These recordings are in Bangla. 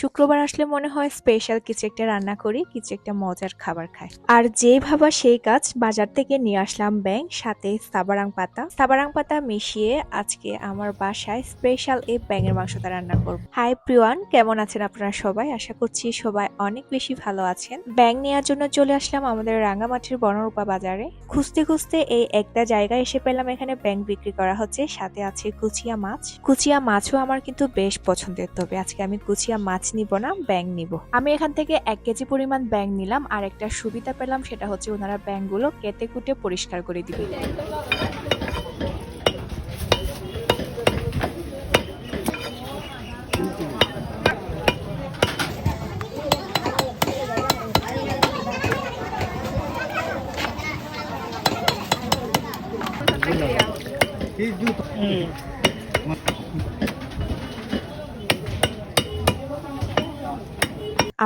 শুক্রবার আসলে মনে হয় স্পেশাল কিছু একটা রান্না করি, কিছু একটা মজার খাবার খাই। আর যে ভাবা সেই কাজ বাজার থেকে নিয়ে আসলাম ব্যাং, সাথে সাবারাং পাতা। সাবারাং পাতা মিশিয়ে আজকে আমার বাসায় স্পেশাল এই ব্যাঙের মাংসটা রান্না করব। হাই প্রিয়ান কেমন আছেন আপনারা সবাই? আশা করছি সবাই অনেক বেশি ভালো আছেন। ব্যাং নেওয়ার জন্য চলে আসলাম আমাদের রাঙ্গামাটির বনরূপা বাজারে। খুঁজতে খুঁজতে এই একটা জায়গায় এসে পেলাম এখানে ব্যাং বিক্রি করা হচ্ছে। সাথে আছে কুচিয়া মাছ। কুচিয়া মাছও আমার কিন্তু বেশ পছন্দের। তবে আজকে আমি কুচিয়া মাছ নিব না ব্যাং নিব। আমি এখান থেকে এক কেজি পরিমাণ ব্যাং নিলাম, আর একটা সুবিধা পেলাম, সেটা হচ্ছে ওনারা ব্যাংগুলো কেটে কুটে পরিষ্কার করে দিবে।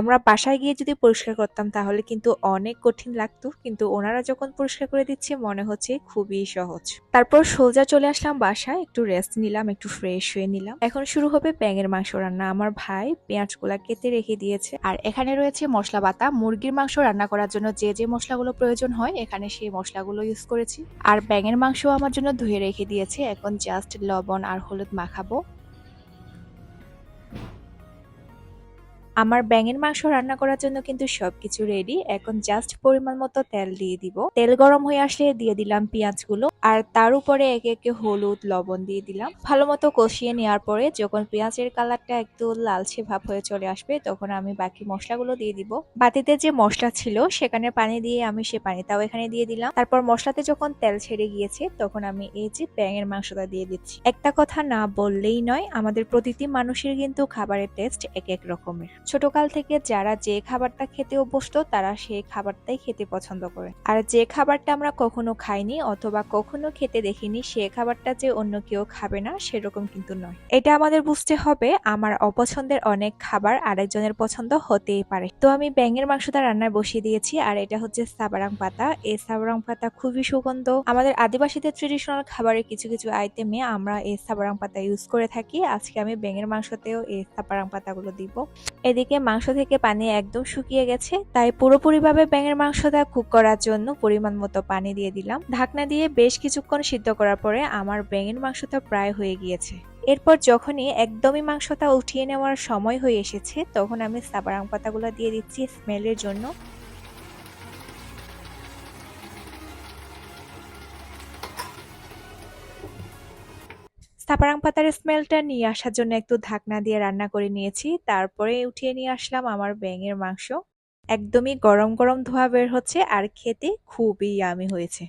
আমরা বাসায় গিয়ে যদি পরিষ্কার করতাম, তাহলে কিন্তু অনেক কঠিন লাগতো। কিন্তু ওনারা যখন পরিষ্কার করে দিচ্ছে, মনে হচ্ছে খুবই সহজ। তারপর সোজা চলে আসলাম বাসায়, একটু রেস্ট নিলাম, একটু ফ্রেশ হয়ে নিলাম। এখন শুরু হবে ব্যাঙের মাংস রান্না। আমার ভাই পেঁয়াজ পেঁয়াজগুলা কেটে রেখে দিয়েছে। আর এখানে রয়েছে মশলা বাতা মুরগির মাংস রান্না করার জন্য যে যে মশলাগুলো প্রয়োজন হয়, এখানে সেই মশলাগুলো ইউজ করেছি। আর ব্যাঙের মাংস আমার জন্য ধুয়ে রেখে দিয়েছে। এখন জাস্ট লবণ আর হলুদ মাখাবো। আমার ব্যাঙের মাংস রান্না করার জন্য কিন্তু সবকিছু রেডি এখন জাস্ট পরিমাণ মতো তেল দিয়ে দিব। তেল গরম হয়ে আসলে দিয়ে দিলাম পেঁয়াজগুলো। আর তার উপরে একে একে হলুদ, লবণ দিয়ে দিলাম। ভালো মতো কষিয়ে নেওয়ার পরে যখন পেঁয়াজের কালারটা একটু লালচে ভাব হয়ে চলে আসবে, তখন আমি বাকি মশলাগুলো দিয়ে দিব। বাতিতে যে মশলা ছিল, সেখানে পানি দিয়ে আমি সে পানিটাও এখানে দিয়ে দিলাম। তারপর মশলাতে যখন তেল ছেড়ে গিয়েছে, তখন আমি এই যে ব্যাঙের মাংসটা দিয়ে দিচ্ছি। একটা কথা না বললেই নয়, আমাদের প্রতিটি মানুষের কিন্তু খাবারের টেস্ট এক এক রকমের। ছোটকাল থেকে যারা যে খাবারটা খেতে অভ্যস্ত, তারা সেই খাবারটাই খেতে পছন্দ করে। আর যে খাবারটা আমরা কখনো খাইনি অথবা কখনো খেতে দেখিনি, সে খাবারটা যে অন্য কেউ খাবে না, সেরকম কিন্তু নয়। এটা আমাদের বুঝতে হবে, আমার অপছন্দের অনেক খাবার আরেকজনের পছন্দ হতেই পারে। তো আমি ব্যাঙের মাংসটা রান্নায় বসিয়ে দিয়েছি, আর এটা হচ্ছে সাবারাং পাতা। এই সাবারাং পাতা খুবই সুগন্ধ। আমাদের আদিবাসীদের ট্রেডিশনাল খাবারের কিছু কিছু আইটেমে আমরা এই সাবারাং পাতা ইউজ করে থাকি। আজকে আমি ব্যাঙের মাংসতেও এই সাবারাং পাতাগুলো দিব। এদিকে মাংস থেকে পানি একদম শুকিয়ে গেছে, তাই পুরোপুরিভাবে ব্যাঙের মাংসটা কুক করার জন্য পরিমাণ মতো পানি দিয়ে দিলাম। ঢাকনা দিয়ে বেশ কিছুক্ষণ সিদ্ধ করার পরে আমার ব্যাঙের মাংসটা প্রায় হয়ে গিয়েছে। এরপর যখনই একদমই মাংসটা উঠিয়ে নেওয়ার সময় হয়ে এসেছে, তখন আমি সাবারাং পাতাগুলো দিয়ে দিচ্ছি স্মেলের জন্য। সাপারাং পাতার স্মেলটা নিয়ে আসার জন্য একটু ঢাকনা দিয়ে রান্না করে নিয়েছি। তারপরে উঠিয়ে নিয়ে আসলাম আমার ব্যাঙের মাংস। একদমই গরম গরম ধোয়া বের হচ্ছে আর খেতে খুবই আমি হয়েছে।